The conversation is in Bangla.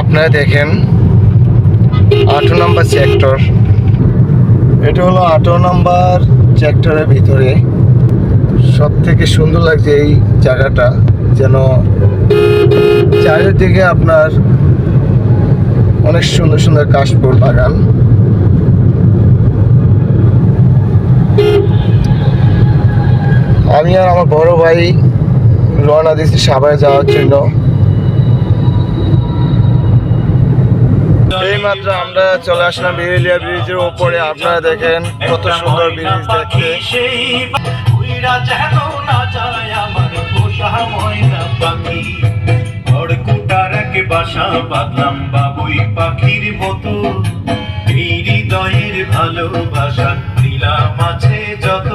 আপনারা দেখেন, আঠারো নম্বর সেক্টর এটা হলো আঠারো নম্বর সেক্টরের ভিতরে। সব থেকে সুন্দর লাগছে এই জায়গাটা, যেন চারিদিকে আপনার অনেক সুন্দর সুন্দর কাশফুল বাগান। আমি আর আমার বড় ভাই রওনা দিয়েছি সাভারে যাওয়ার জন্য। এই মাত্র আমরা চলে আসলাম বিরুলিয়া ব্রিজের উপরে। আপনারা দেখেন কত সুন্দর ব্রিজ দেখতে। বাসা বাঁধলাম বাবুই পাখির মতো। এই হৃদয়ের ভালোবাসা দিলাম আছে যত